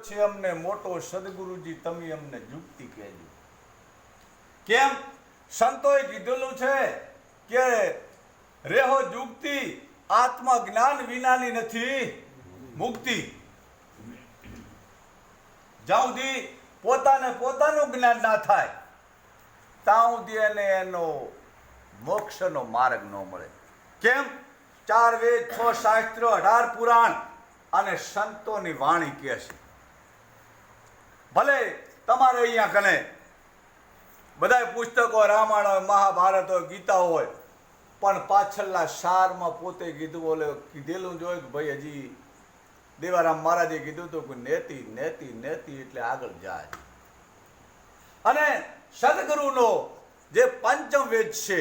છે અમને મોટો સદગુરુજી, તમે અમને જુક્તિ કહેજો. કેમ? સંતોએ કીધેલું છે કે રેહો જુક્તિ આત્મા જ્ઞાન વિનાની નથી, મુક્તિ. જ્યાં પોતાને પોતાનું જ્ઞાન ના થાય ત્યાં એને એનો મોક્ષનો માર્ગ ન મળે. કેમ? ચાર વેદ, છ શાસ્ત્ર, અઢાર પુરાણ અને સંતોની વાણી કહે છે. ભલે તમારે અહીંયા કને બધા પુસ્તકો, રામાયણ હોય, મહાભારત હોય ગીતા હોય, પણ પાછળના સારમાં પોતે કીધું બોલે કીધેલું જોયું કે ભાઈ હજી દેવારામ મહારાજે કીધું હતું કે નેતિ નેતિ નેતિ એટલે આગળ જાય. અને સદગુરુનો જે પંચમ વેદ છે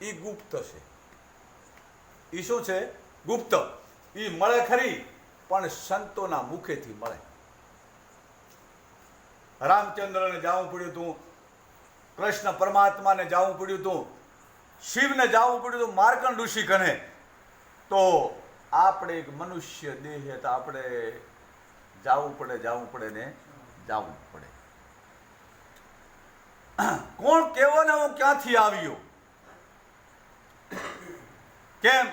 એ ગુપ્ત છે. એ શું છે? ગુપ્ત. એ મળે ખરી, પણ સંતોના મુખેથી મળે. રામચંદ્રને જવું પડ્યું હતું. કૃષ્ણ પરમાત્માને જવું પડ્યું હતું. શિવને જવું પડ્યું હતું. માર્કંડ ઋષિ કને? તો આપણે એક મનુષ્ય દેહ તો આપણે જવું પડે જવું પડે ને જવું પડે. કોણ કેવો ને હું ક્યાંથી આવ્યો? કેમ?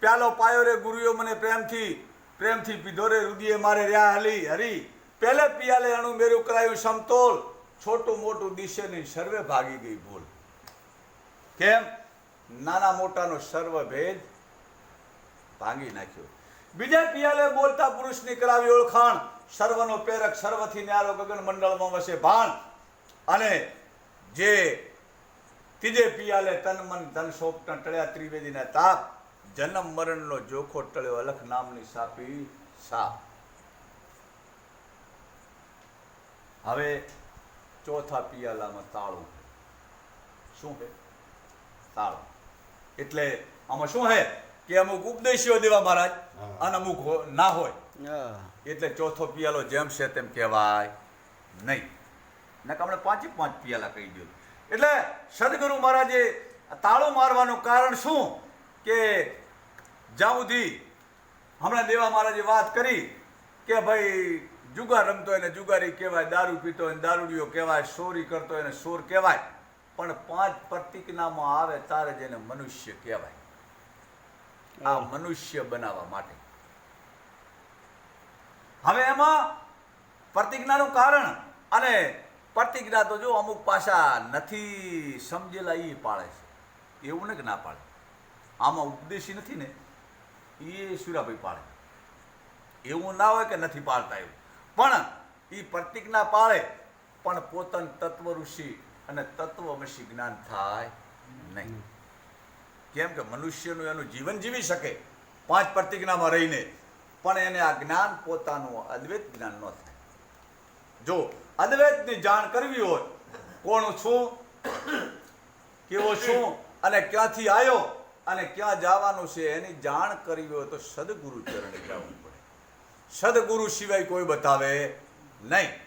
પ્યાલો પાયો રે ગુરુઓ મને પ્રેમથી પ્રેમથી પીધો રે રુદિએ મારે રહ્યા હલી, હરી. પહેલે પિયાલે અણુ મેરું કરાયું સમતોલ. છોટું મોટું દિશેની સર્વે ભાગી ગઈ ભૂલ. કેમ? નાના મોટાનો સર્વ ભેદ ભાંગી નાખ્યો. બીજા પિયાલે બોલતા પુરુષની કરાવી ઓળખાણ. સર્વનો પ્રેરક સર્વથી ન્યારો ગગન મંડળમાં વસે ભાણ અને જે ત્રીજે પિયાલે તન મન ધન સોપટા ટળ્યા ત્રિવેદીના તાપ, જન્મ મરણનો જોખો ટળ્યો અલખ નામની સાપી સાપ. હવે ચોથા પિયાલામાં તાળું શું છે? તાળું. એટલે આમાં શું હે કે અમુક ઉપદેશીઓ દેવા મહારાજ અને અમુક ના હોય. એટલે ચોથો પિયાલો જેમ છે તેમ કહેવાય નહીં. ને આપણે પાંચે પાંચ પિયાલા કહી દઉં. એટલે સદગુરુ મહારાજે તાળું મારવાનું કારણ શું? કે જ્યાં સુધી હમણાં દેવા મહારાજે વાત કરી કે ભાઈ જુગાર રમતો એને જુગારી કહેવાય દારૂ પીતો એને ને દારૂડિયો કહેવાય સોરી કરતો એને સોર કહેવાય. પણ પાંચ પ્રતિજ્ઞામાં આવે તારે જેને મનુષ્ય કહેવાય. આ મનુષ્ય બનાવવા માટે. હવે એમાં પ્રતિજ્ઞાનું કારણ અને પ્રતિજ્ઞા તો જો અમુક પાછા નથી સમજેલા એ પાળે છે. એવું ને કે ના પાડે? આમાં ઉપદેશી નથી ને? એ સુરાભાઈ પાળે એવું ના હોય કે નથી પાળતા એવું? પણ એ પ્રતિજ્ઞા પાળે પણ પોતાનું તત્વ ઋષિ અને તત્વમસી જ્ઞાન થાય નહીં. કેમ કે મનુષ્યનું એનું જીવન જીવી શકે પાંચ પ્રતિજ્ઞામાં રહીને, પણ એને આ જ્ઞાન પોતાનું અદ્વૈત જ્ઞાન ન થાય. જો અદ્વૈતની જાણ કરવી હોય, કોણ છું, કેવો છું, અને ક્યાંથી આવ્યો અને ક્યાં જવાનું છે એની જાણ કરવી હોય તો સદગુરુ ચરણે જવું સદગુરુ સિવાય કોઈ બતાવે નહીં.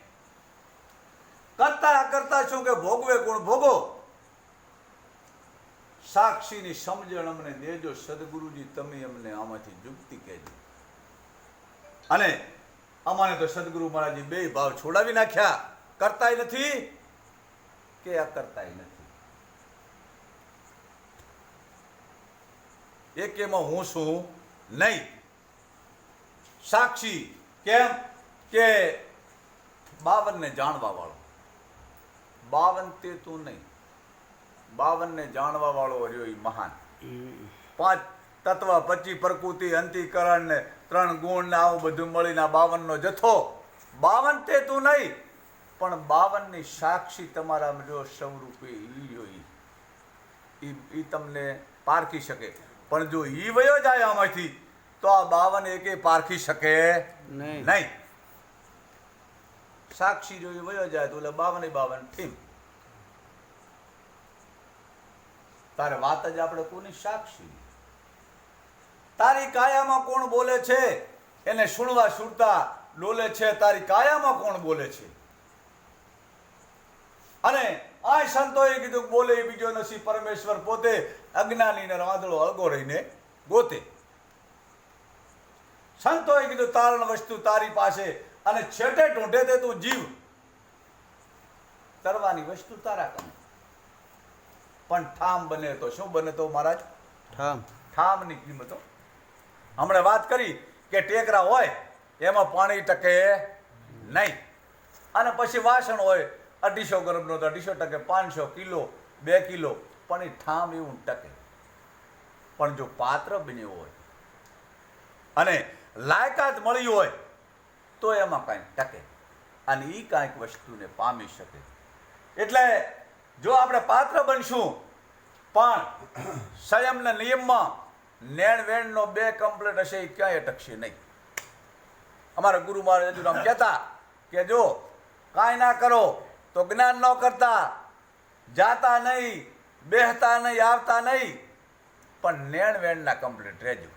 કરતા કરતા શું કે ભોગવે કોણ? ભોગો. સાક્ષીની સમજણ અમને દેજો, સદગુરુજી, તમે અમને આમાંથી જુક્તિ કહેજો. અને અમાને તો સદગુરુ મહારાજે બે ભાવ છોડાવી નાખ્યા. કરતાય નથી કે અકર્તાય નથી. એક એમાં હું છું નહીં. સાક્ષી કેમ કે બાવનને જાણવા વાળો. બાવન તે તું નહીં. બાવનને જાણવા વાળો રહ્યો ઈ મહાન. પાંચ તત્વ, પચી પ્રકૃતિ, અંતિકરણ ને ત્રણ ગુણ ને આવું બધું મળીને આ બાવનનો જથ્થો. બાવન તે તું નહીં, પણ બાવનની સાક્ષી તમારા જો સ્વરૂપે ઈ તમને પારખી શકે. પણ જો ઈ વયો જાય આમાંથી તો આ બાવન એકે પારખી શકે નહીં. સાક્ષી જો વયો જાય તો બાવન બાવન થીમ તારે વાત જ આપણે કોની સાક્ષી? તારી કાયામાં કોણ બોલે છે? એને સુણવા સુરતા ડોલે છે તારી કાયામાં કોણ બોલે છે? અને આ સંતોએ કીધું બોલે બીજો નથી પરમેશ્વર પોતે અજ્ઞાનીને વાંદળો અળગો રહીને ગોતે. સંતોએ કીધું તારણ વસ્તુ તારી પાસે અને છેટે ઢૂંઢે તે તું જીવ. તરવાની વસ્તુ તારા કમે. પણ ઠામ બને તો શું બને તો મહારાજ? ઠામ. ઠામની કિંમતો હમણાં વાત કરી કે ટેકરા હોય એમાં પાણી ટકે નહીં. અને પછી વાસણ હોય અઢીસો ગ્રામનો તો અઢીસો ટકે પાંચસો કિલો બે કિલો પણ એ ઠામ એવું ટકે. પણ જો પાત્ર બન્યું હોય અને લાયકાત મળી હોય, તો એમાં કાંઈક ટકે. અને એ કાંઈક વસ્તુને પામી શકે. એટલે જો આપણે પાત્ર બનશું, પણ સંયમના નિયમમાં નેણ વેણનો બે કમ્પ્લેટ હશે એ ક્યાંય અટકશે નહીં. અમારા ગુરુ મહારાજ આમ કહેતા કે જો કાંઈ ના કરો, તો જ્ઞાન ન કરતા, જાતા નહીં, બેહતા નહીં, આવતા નહીં, પણ નેણ વેણના કમ્પ્લીટ રહેજો.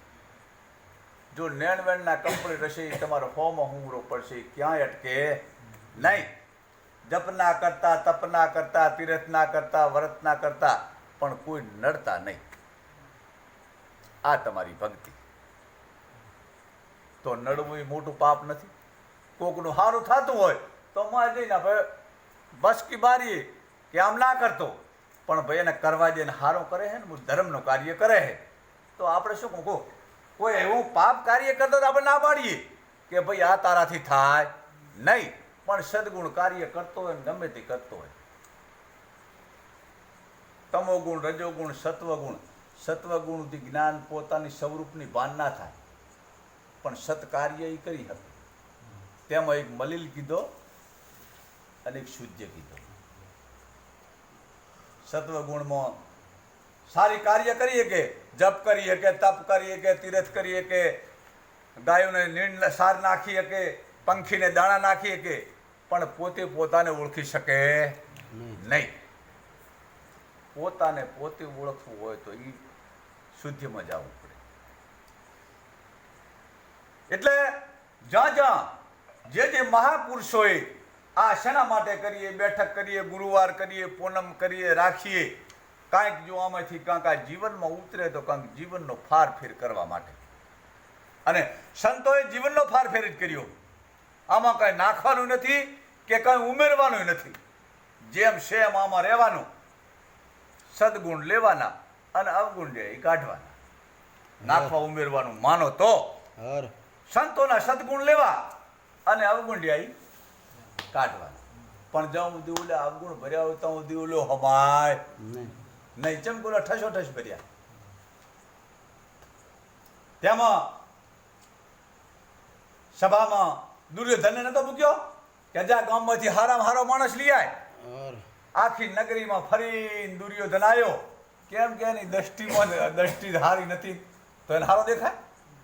જો નેણ વેણના કમ્પ્લીટ હશે એ તમારો ફોર્મ હુમરો પડશે. ક્યાંય અટકે નહીં. જપના કરતા, તપના કરતા, તીરથના કરતા, વ્રતના કરતા, પણ કોઈ નડતા નહીં. આ તમારી ભક્તિ. તો નડવું એ મોટું પાપ નથી. કોકનું સારું થતું હોય, તો માં જઈને ભાઈ બસ કી બારી કે આમ ના કરતો. પણ ભાઈ એને કરવા દે ને સારું કરે છે ને ધર્મનું કાર્ય કરે છે તો આપણે શું કહું? કહું કોઈ એવું પાપ કાર્ય કરતો તો આપણે ના પાડીએ કે ભાઈ આ તારાથી થાય. નહીં, પણ સદગુણ કાર્ય કરતો હોય ગમે તે કરતો હોય. તમોગુણ, રજોગુણ, સત્વગુણ. સત્વગુણથી જ્ઞાન પોતાની સ્વરૂપની ભાન ના થાય. પણ સત્કાર્ય એ કરી શકે. તેમાં એક મલિલ કીધો અને એક શુદ્ધ કીધો. સત્વગુણમાં સારી કાર્ય કરીએ કે જપ કરીએ કે તપ કરીએ કે તીરથ કરીએ કે ગાયોને નીણ સાર નાખીએ કે પંખીને દાણા નાખીએ કે, પણ પોતે પોતાને ઓળખી શકે નહીં. પોતાને પોતે ઓળખવું હોય તો એ શુદ્ધિમાં જવું પડે. એટલે જ્યાં જ્યાં જે જે મહાપુરુષોએ આ શેના માટે કરીએ, બેઠક કરીએ, ગુરુવાર કરીએ, પૂનમ કરીએ, રાખીએ કાંઈક જો આમાંથી કાંઈક આ જીવનમાં ઉતરે તો કાંઈક જીવનનો ફાર ફેર કરવા માટે. અને સંતોએ જીવનનો ફાર ફેર જ કર્યો. આમાં કાંઈ નાખવાનું નથી કે કાંઈ ઉમેરવાનું નથી. જેમ છે એમ આમાં રહેવાનું. સદગુણ લેવાના અને અવગુણ જે કાઢવાના. નાખવા ઉમેરવાનું માનો તો સંતોના સદગુણ લેવા અને અવગુણ જાય કાઢવાના. પણ જ્યાં સુધી ઓલે અવગુણ ભર્યા હોય ત્યાં સુધી ઓલો હમાય. નહીં બોલા ઠસો ઠસ ભર્યા. તેમાં સભામાં દુર્યોધનને નતો મૂક્યો? કે જા ગામમાંથી હારામ હારો માણસ લઈ આય. આખી નગરીમાં ફરીને દુર્યોધન આવ્યો કેમ કે એની દ્રષ્ટિમાં દ્રષ્ટિ હારી નથી તો એને હારો દેખાય?